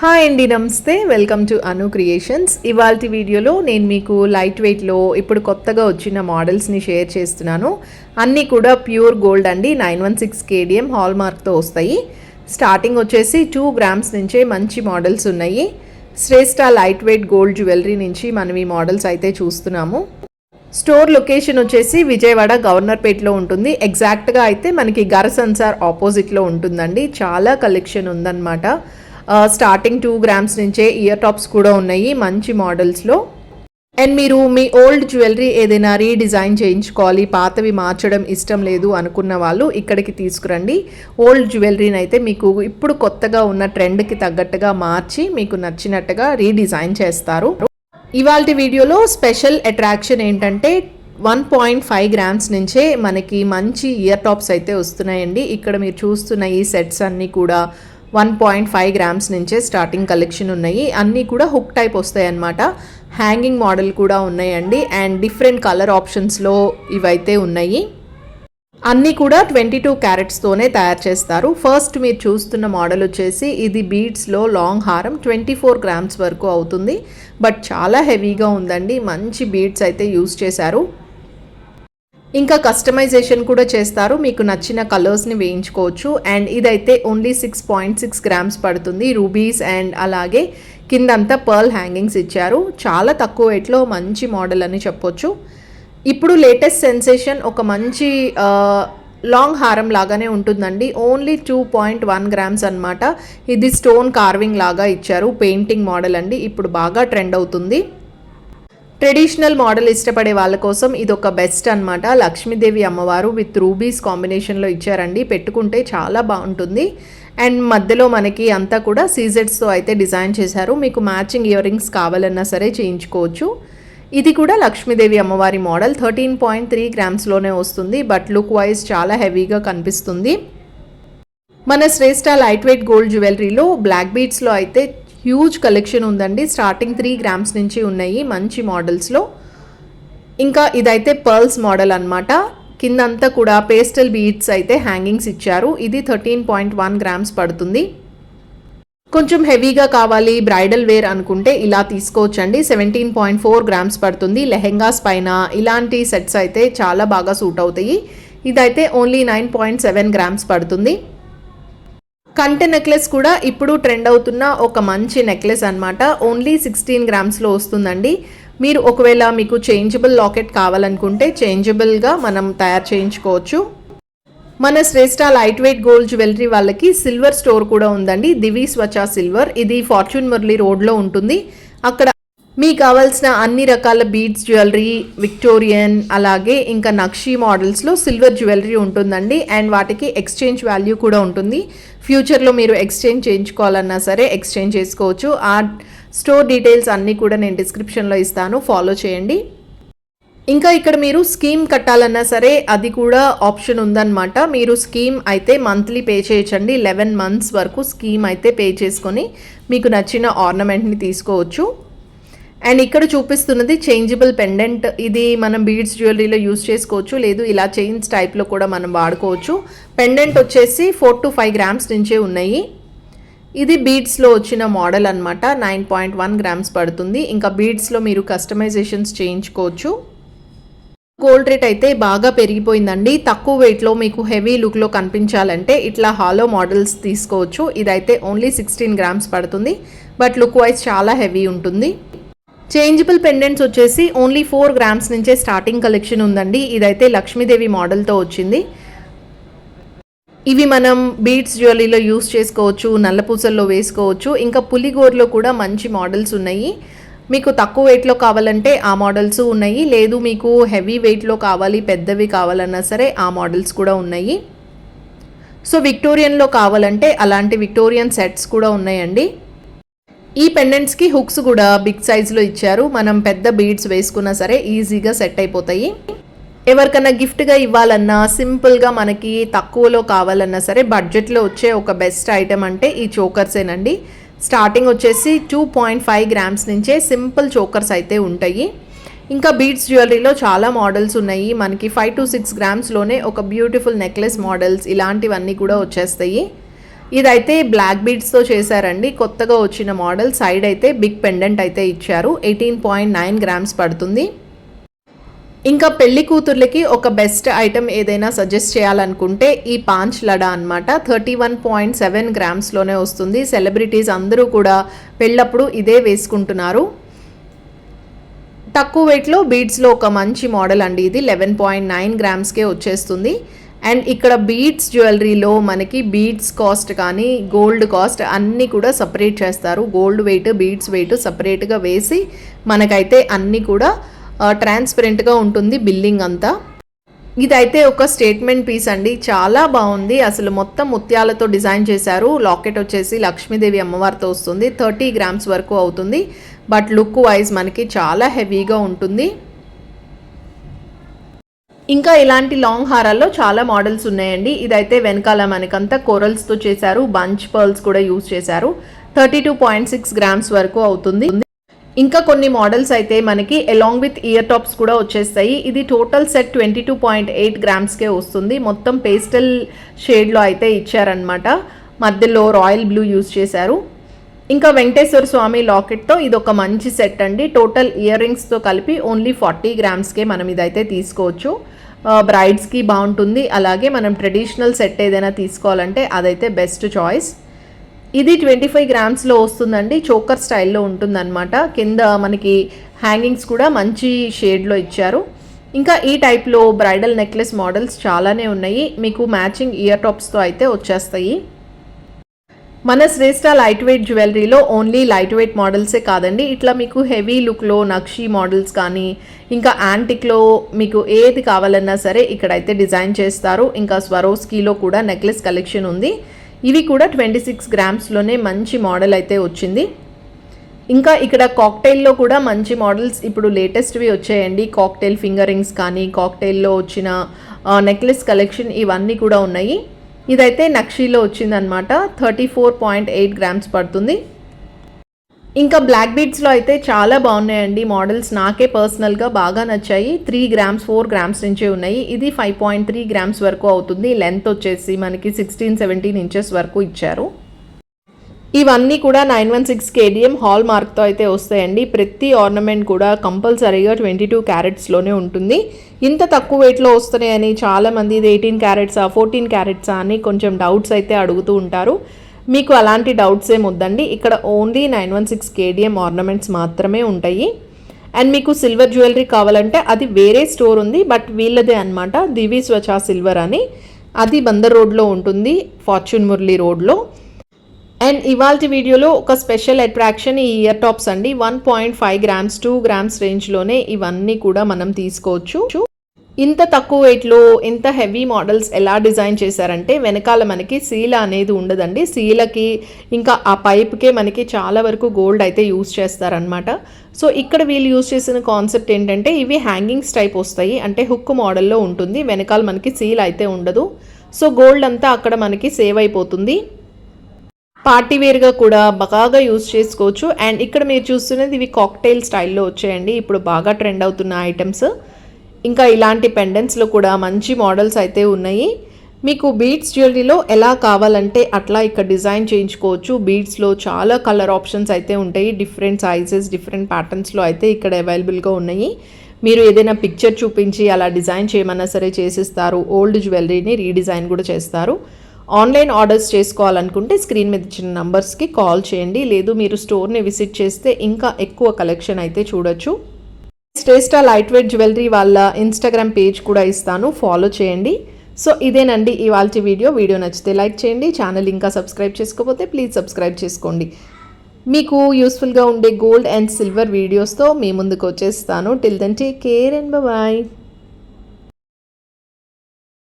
Hi అండి నమస్తే. Welcome to Anu creations. ఇవాళ వీడియోలో నేను మీకు లైట్ వెయిట్లో ఇప్పుడు కొత్తగా వచ్చిన మోడల్స్ని షేర్ చేస్తున్నాను. అన్నీ కూడా ప్యూర్ గోల్డ్ అండి. Nine one six KDM hall మార్క్తో వస్తాయి. స్టార్టింగ్ వచ్చేసి టూ గ్రామ్స్ నుంచే మంచి మోడల్స్ ఉన్నాయి. Shreshta light weight gold jewellery నుంచి మనం ఈ మోడల్స్ అయితే చూస్తున్నాము. స్టోర్ లొకేషన్ వచ్చేసి విజయవాడ గవర్నర్పేట్లో ఉంటుంది. ఎగ్జాక్ట్గా అయితే మనకి గర సంసార్ ఆపోజిట్లో ఉంటుందండి. చాలా కలెక్షన్ ఉందన్నమాట. స్టార్టింగ్ టూ గ్రామ్స్ నుంచే ఇయర్ టాప్స్ కూడా ఉన్నాయి మంచి మోడల్స్లో అండ్ మీరు మీ ఓల్డ్ జ్యువెలరీ ఏదైనా రీడిజైన్ చేయించుకోవాలి పాతవి మార్చడం ఇష్టం లేదు అనుకున్న వాళ్ళు ఇక్కడికి తీసుకురండి. ఓల్డ్ జ్యువెలరీని అయితే మీకు ఇప్పుడు కొత్తగా ఉన్న ట్రెండ్కి తగ్గట్టుగా మార్చి మీకు నచ్చినట్టుగా రీడిజైన్ చేస్తారు. ఇవాళ వీడియోలో స్పెషల్ అట్రాక్షన్ ఏంటంటే వన్ పాయింట్ ఫైవ్ గ్రామ్స్ నుంచే మనకి మంచి ఇయర్ టాప్స్ అయితే వస్తున్నాయండి. ఇక్కడ మీరు చూస్తున్న ఈ సెట్స్ అన్నీ కూడా వన్ పాయింట్ ఫైవ్ గ్రామ్స్ నుంచే స్టార్టింగ్ కలెక్షన్ ఉన్నాయి. అన్నీ కూడా హుక్ టైప్ వస్తాయి అన్నమాట హ్యాంగింగ్ మోడల్ కూడా ఉన్నాయండి. అండ్ డిఫరెంట్ కలర్ ఆప్షన్స్లో ఇవైతే ఉన్నాయి. అన్నీ కూడా ట్వంటీ టూ క్యారెట్స్తోనే తయారు చేస్తారు. ఫస్ట్ మీరు చూస్తున్న మోడల్ వచ్చేసి ఇది బీడ్స్లో లాంగ్ హారం ట్వంటీ ఫోర్ గ్రామ్స్ వరకు అవుతుంది. బట్ చాలా హెవీగా ఉందండి. మంచి బీడ్స్ అయితే యూస్ చేశారు. ఇంకా కస్టమైజేషన్ కూడా చేస్తారు. మీకు నచ్చిన కలర్స్ని వేయించుకోవచ్చు. అండ్ ఇదైతే only six point six grams పడుతుంది. రూబీస్ అండ్ అలాగే కిందంతా పర్ల్ హ్యాంగింగ్స్ ఇచ్చారు. చాలా తక్కువ వెయిట్లో మంచి మోడల్ అని చెప్పొచ్చు. ఇప్పుడు లేటెస్ట్ సెన్సేషన్ ఒక మంచి లాంగ్ హారం లాగానే ఉంటుందండి. Only two point one grams అనమాట ఇది స్టోన్ కార్వింగ్ లాగా ఇచ్చారు. పెయింటింగ్ మోడల్ అండి. ఇప్పుడు బాగా ట్రెండ్ అవుతుంది. ట్రెడిషనల్ మోడల్ ఇష్టపడే వాళ్ళ కోసం ఇది ఒక బెస్ట్ అనమాట లక్ష్మీదేవి అమ్మవారు విత్ రూబీస్ కాంబినేషన్లో ఇచ్చారండి. పెట్టుకుంటే చాలా బాగుంటుంది. అండ్ మధ్యలో మనకి అంతా కూడా సీజెడ్స్తో అయితే డిజైన్ చేశారు. మీకు మ్యాచింగ్ ఇయర్ రింగ్స్ కావాలన్నా సరే చేయించుకోవచ్చు. ఇది కూడా లక్ష్మీదేవి అమ్మవారి మోడల్. థర్టీన్ పాయింట్ త్రీ గ్రామ్స్లోనే వస్తుంది. బట్ లుక్ వైజ్ చాలా హెవీగా కనిపిస్తుంది. మన శ్రేష్ట లైట్ వెయిట్ గోల్డ్ జ్యువెలరీలో బ్లాక్ బీట్స్లో అయితే హ్యూజ్ కలెక్షన్ ఉందండి. స్టార్టింగ్ త్రీ గ్రామ్స్ నుంచి ఉన్నాయి మంచి మోడల్స్లో ఇంకా ఇదైతే పర్ల్స్ మోడల్ అనమాట కిందంతా కూడా పేస్టల్ బీడ్స్ అయితే హ్యాంగింగ్స్ ఇచ్చారు. ఇది థర్టీన్ పాయింట్ వన్ గ్రామ్స్ పడుతుంది. కొంచెం హెవీగా కావాలి బ్రైడల్ వేర్ అనుకుంటే ఇలా తీసుకోవచ్చండి. సెవెంటీన్ పాయింట్ ఫోర్ గ్రామ్స్ పడుతుంది. లెహెంగాస్ పైన ఇలాంటి సెట్స్ అయితే చాలా బాగా సూట్ అవుతాయి. ఇదైతే only nine point seven grams పడుతుంది. కంటె నెక్లెస్ కూడా ఇప్పుడు ట్రెండ్ అవుతున్న ఒక మంచి నెక్లెస్ అనమాట ఓన్లీ సిక్స్టీన్ గ్రామ్స్లో వస్తుందండి. మీరు ఒకవేళ మీకు చేంజబుల్ లాకెట్ కావాలనుకుంటే చేంజబుల్గా మనం తయారు చేయించుకోవచ్చు. మన Shreshta light weight gold jewellery వాళ్ళకి సిల్వర్ స్టోర్ కూడా ఉందండి. దివి స్వచ సిల్వర్ ఇది ఫార్చ్యూన్ మురళి రోడ్లో ఉంటుంది. అక్కడ మీకు కావాల్సిన అన్ని రకాల బీడ్స్ జ్యువెలరీ విక్టోరియన్ అలాగే ఇంకా నక్షీ మోడల్స్లో సిల్వర్ జ్యువెలరీ ఉంటుందండి. అండ్ వాటికి ఎక్స్చేంజ్ వాల్యూ కూడా ఉంటుంది. ఫ్యూచర్లో మీరు ఎక్స్చేంజ్ చేయించుకోవాలన్నా సరే ఎక్స్చేంజ్ చేసుకోవచ్చు. ఆ స్టోర్ డీటెయిల్స్ అన్నీ కూడా నేను డిస్క్రిప్షన్లో ఇస్తాను. ఫాలో చేయండి. ఇంకా ఇక్కడ మీరు స్కీమ్ కట్టాలన్నా సరే అది కూడా ఆప్షన్ ఉందన్నమాట. మీరు స్కీమ్ అయితే మంత్లీ పే చేయొచ్చండి. లెవెన్ మంత్స్ వరకు స్కీమ్ అయితే పే చేసుకొని మీకు నచ్చిన ఆర్నమెంట్ని తీసుకోవచ్చు. అండ్ ఇక్కడ చూపిస్తున్నది చేంజబుల్ పెండెంట్ ఇది మనం బీడ్స్ జ్యువెలరీలో యూస్ చేసుకోవచ్చు. లేదు ఇలా చైన్స్ టైప్లో కూడా మనం వాడుకోవచ్చు. పెండెంట్ వచ్చేసి ఫోర్ టు ఫైవ్ గ్రామ్స్ నుంచే ఉన్నాయి. ఇది బీడ్స్లో వచ్చిన మోడల్ అన్నమాట. నైన్ పాయింట్ వన్ గ్రామ్స్ పడుతుంది. ఇంకా బీడ్స్లో మీరు కస్టమైజేషన్స్ చేయించుకోవచ్చు. గోల్డ్ రేట్ అయితే బాగా పెరిగిపోయిందండి. తక్కువ వెయిట్లో మీకు హెవీ లుక్లో కనిపించాలంటే ఇట్లా హాలో మోడల్స్ తీసుకోవచ్చు. ఇదైతే ఓన్లీ సిక్స్టీన్ గ్రామ్స్ పడుతుంది. బట్ లుక్ వైజ్ చాలా హెవీ ఉంటుంది. చేంజబుల్ పెండెంట్స్ వచ్చేసి ఓన్లీ ఫోర్ గ్రామ్స్ నుంచే స్టార్టింగ్ కలెక్షన్ ఉందండి. ఇదైతే లక్ష్మీదేవి మోడల్తో వచ్చింది. ఇవి మనం బీట్స్ జ్యువెలరీలో యూస్ చేసుకోవచ్చు నల్లపూసల్లో వేసుకోవచ్చు ఇంకా పులిగోర్లో కూడా మంచి మోడల్స్ ఉన్నాయి. మీకు తక్కువ వెయిట్లో కావాలంటే ఆ మోడల్స్ ఉన్నాయి. లేదు మీకు హెవీ వెయిట్లో కావాలి పెద్దవి కావాలన్నా సరే ఆ మోడల్స్ కూడా ఉన్నాయి. సో విక్టోరియన్లో కావాలంటే అలాంటి విక్టోరియన్ సెట్స్ కూడా ఉన్నాయండి. ఈ పెండెంట్స్కి హుక్స్ కూడా బిగ్ సైజులో ఇచ్చారు. మనం పెద్ద బీడ్స్ వేసుకున్నా సరే ఈజీగా సెట్ అయిపోతాయి. ఎవరికన్నా గిఫ్ట్గా ఇవ్వాలన్నా సింపుల్గా మనకి తక్కువలో కావాలన్నా సరే బడ్జెట్లో వచ్చే ఒక బెస్ట్ ఐటెం అంటే ఈ చోకర్సేనండి స్టార్టింగ్ వచ్చేసి టూ పాయింట్ ఫైవ్ గ్రామ్స్ నుంచే సింపుల్ చోకర్స్ అయితే ఉంటాయి. ఇంకా బీడ్స్ జ్యువెలరీలో చాలా మోడల్స్ ఉన్నాయి. మనకి ఫైవ్ టు సిక్స్ గ్రామ్స్లోనే ఒక బ్యూటిఫుల్ నెక్లెస్ మోడల్స్ ఇలాంటివన్నీ కూడా వచ్చేస్తాయి. ఇదైతే బ్లాక్ బీడ్స్తో చేశారండి. కొత్తగా వచ్చిన మోడల్. సైడ్ అయితే బిగ్ పెండెంట్ అయితే ఇచ్చారు. ఎయిటీన్ పాయింట్ నైన్ గ్రామ్స్ పడుతుంది. ఇంకా పెళ్ళి కూతుర్లకి ఒక బెస్ట్ ఐటమ్ ఏదైనా సజెస్ట్ చేయాలనుకుంటే ఈ పాంచ్ లడా అనమాట థర్టీ వన్ పాయింట్ సెవెన్ గ్రామ్స్లోనే వస్తుంది. సెలబ్రిటీస్ అందరూ కూడా పెళ్ళప్పుడు ఇదే వేసుకుంటున్నారు. తక్కువ వెయిట్లో బీడ్స్లో ఒక మంచి మోడల్ అండి ఇది. లెవెన్ పాయింట్ నైన్ గ్రామ్స్కే వచ్చేస్తుంది. అండ్ ఇక్కడ బీడ్స్ జ్యువెలరీలో మనకి బీడ్స్ కాస్ట్ కానీ గోల్డ్ కాస్ట్ అన్నీ కూడా సపరేట్ చేస్తారు. గోల్డ్ వెయిట్ బీడ్స్ వెయిట్ సపరేట్గా వేసి మనకైతే అన్నీ కూడా ట్రాన్స్పరెంట్గా ఉంటుంది బిల్లింగ్ అంతా. ఇదైతే ఒక స్టేట్మెంట్ పీస్ అండి. చాలా బాగుంది. అసలు మొత్తం ముత్యాలతో డిజైన్ చేశారు. లాకెట్ వచ్చేసి లక్ష్మీదేవి అమ్మవారితో వస్తుంది. థర్టీ గ్రామ్స్ వరకు అవుతుంది. బట్ లుక్ వైజ్ మనకి చాలా హెవీగా ఉంటుంది. ఇంకా ఇలాంటి లాంగ్ హారాల్లో చాలా మోడల్స్ ఉన్నాయండి. ఇదైతే వెనకాల మనకంతా కోరల్స్తో చేశారు. బంచ్ పర్ల్స్ కూడా యూజ్ చేశారు. Thirty two point six grams వరకు అవుతుంది. ఇంకా కొన్ని మోడల్స్ అయితే మనకి అలాంగ్ విత్ ఇయర్ టాప్స్ కూడా వచ్చేస్తాయి. ఇది total set twenty two point eight గ్రామ్స్కే వస్తుంది. మొత్తం పేస్టల్ షేడ్లో అయితే ఇచ్చారనమాట మధ్యలో రాయల్ బ్లూ యూజ్ చేశారు. ఇంకా వెంకటేశ్వర స్వామి లాకెట్తో ఇది ఒక మంచి సెట్ అండి. టోటల్ ఇయర్ రింగ్స్తో కలిపి ఓన్లీ ఫార్టీ గ్రామ్స్కే మనం ఇదైతే తీసుకోవచ్చు. బ్రైడ్స్కి బాగుంటుంది. అలాగే మనం ట్రెడిషనల్ సెట్ ఏదైనా తీసుకోవాలంటే అదైతే బెస్ట్ చాయిస్ ఇది ట్వంటీ ఫైవ్ గ్రామ్స్లో వస్తుందండి. చోకర్ స్టైల్లో ఉంటుందన్నమాట. కింద మనకి హ్యాంగింగ్స్ కూడా మంచి షేడ్లో ఇచ్చారు. ఇంకా ఈ టైప్లో బ్రైడల్ నెక్లెస్ మోడల్స్ చాలానే ఉన్నాయి. మీకు మ్యాచింగ్ ఇయర్ టాప్స్తో అయితే వచ్చేస్తాయి. మన శ్రేష్ట లైట్ వెయిట్ జ్యువెలరీలో ఓన్లీ లైట్ వెయిట్ మోడల్సే కాదండి. ఇట్లా మీకు హెవీ లుక్లో నక్షీ మోడల్స్ కానీ ఇంకా యాంటిక్లో మీకు ఏది కావాలన్నా సరే ఇక్కడైతే డిజైన్ చేస్తారు. ఇంకా స్వరోస్కీలో కూడా నెక్లెస్ కలెక్షన్ ఉంది. ఇవి కూడా ట్వంటీ సిక్స్ గ్రామ్స్లోనే మంచి మోడల్ అయితే వచ్చింది. ఇంకా ఇక్కడ కాక్టైల్లో కూడా మంచి మోడల్స్ ఇప్పుడు లేటెస్ట్వి వచ్చాయండి. కాక్టైల్ ఫింగరింగ్స్ కానీ కాక్టైల్లో వచ్చిన నెక్లెస్ కలెక్షన్ ఇవన్నీ కూడా ఉన్నాయి. ఇదైతే నక్షీలో వచ్చిందనమాట thirty four point eight grams పడుతుంది. ఇంకా బ్లాక్ బీడ్స్లో అయితే చాలా బాగున్నాయండి మోడల్స్. నాకే పర్సనల్గా బాగా నచ్చాయి. త్రీ గ్రామ్స్ ఫోర్ గ్రామ్స్ నుంచే ఉన్నాయి. ఇది ఫైవ్ పాయింట్ త్రీ గ్రామ్స్ వరకు అవుతుంది. లెంత్ వచ్చేసి మనకి సిక్స్టీన్ సెవెంటీన్ ఇంచెస్ వరకు ఇచ్చారు. ఇవన్నీ కూడా nine one six KDM hall మార్క్తో అయితే వస్తాయండి. ప్రతి ఆర్నమెంట్ కూడా కంపల్సరీగా ట్వంటీ టూ క్యారెట్స్లోనే ఉంటుంది. ఇంత తక్కువ వెయిట్లో వస్తున్నాయని చాలామంది ఇది ఎయిటీన్ క్యారెట్సా ఫోర్టీన్ క్యారెట్సా అని కొంచెం డౌట్స్ అయితే అడుగుతూ ఉంటారు. మీకు అలాంటి డౌట్స్ ఏం వద్దండి. ఇక్కడ only nine one six KDM ornaments మాత్రమే ఉంటాయి. అండ్ మీకు సిల్వర్ జ్యువెలరీ కావాలంటే అది వేరే స్టోర్ ఉంది బట్ వీళ్ళదే అనమాట దివి స్వచా సిల్వర్ అని. అది బందర్ రోడ్లో ఉంటుంది ఫార్చ్యూన్ మురళి రోడ్లో. అండ్ ఇవాళ వీడియోలో ఒక స్పెషల్ అట్రాక్షన్ ఈ ఇయర్ టాప్స్ అండి. One point five grams two grams రేంజ్లోనే ఇవన్నీ కూడా మనం తీసుకోవచ్చు. ఇంత తక్కువ వెయిట్లో ఇంత హెవీ మోడల్స్ ఎలా డిజైన్ చేశారంటే వెనకాల మనకి సీల అనేది ఉండదండి. సీలకి ఇంకా ఆ పైప్కే మనకి చాలా వరకు గోల్డ్ అయితే యూస్ చేస్తారనమాట సో ఇక్కడ వీళ్ళు యూస్ చేసిన కాన్సెప్ట్ ఏంటంటే ఇవి హ్యాంగింగ్స్ టైప్ వస్తాయి. అంటే హుక్ మోడల్లో ఉంటుంది. వెనకాల మనకి సీల్ అయితే ఉండదు. సో గోల్డ్ అంతా అక్కడ మనకి సేవ్ అయిపోతుంది. పార్టీ వేర్గా కూడా బాగా యూస్ చేసుకోవచ్చు. అండ్ ఇక్కడ మీరు చూస్తున్నది ఇవి కాక్టైల్ స్టైల్లో వచ్చాయండి. ఇప్పుడు బాగా ట్రెండ్ అవుతున్న ఐటమ్స్. ఇంకా ఇలాంటి పెండెంట్స్లో కూడా మంచి మోడల్స్ అయితే ఉన్నాయి. మీకు బీడ్స్ జ్యువెలరీలో ఎలా కావాలంటే అట్లా ఇక్కడ డిజైన్ చేయించుకోవచ్చు. బీడ్స్లో చాలా కలర్ ఆప్షన్స్ అయితే ఉంటాయి. డిఫరెంట్ సైజెస్ డిఫరెంట్ ప్యాటర్న్స్లో అయితే ఇక్కడ అవైలబుల్గా ఉన్నాయి. మీరు ఏదైనా పిక్చర్ చూపించి అలా డిజైన్ చేయమన్నా సరే చేసిస్తారు. ఓల్డ్ జ్యువెలరీని రీడిజైన్ కూడా చేస్తారు. ఆన్లైన్ ఆర్డర్స్ చేసుకోవాలనుకుంటే స్క్రీన్ మీద ఇచ్చిన నంబర్స్కి కాల్ చేయండి. లేదు మీరు స్టోర్ని విజిట్ చేస్తే ఇంకా ఎక్కువ కలెక్షన్ అయితే చూడొచ్చు. స్టేస్టా లైట్ వెయిట్ జ్యువెలరీ వాళ్ళ ఇన్స్టాగ్రామ్ పేజ్ కూడా ఇస్తాను. ఫాలో చేయండి. సో ఇదేనండి ఇవాళ వీడియో. వీడియో నచ్చితే లైక్ చేయండి. ఛానల్ ఇంకా సబ్స్క్రైబ్ చేసుకోకపోతే ప్లీజ్ సబ్స్క్రైబ్ చేసుకోండి. మీకు యూస్ఫుల్గా ఉండే గోల్డ్ అండ్ సిల్వర్ వీడియోస్తో మీ ముందుకు వచ్చేస్తాను. Till then take care and bye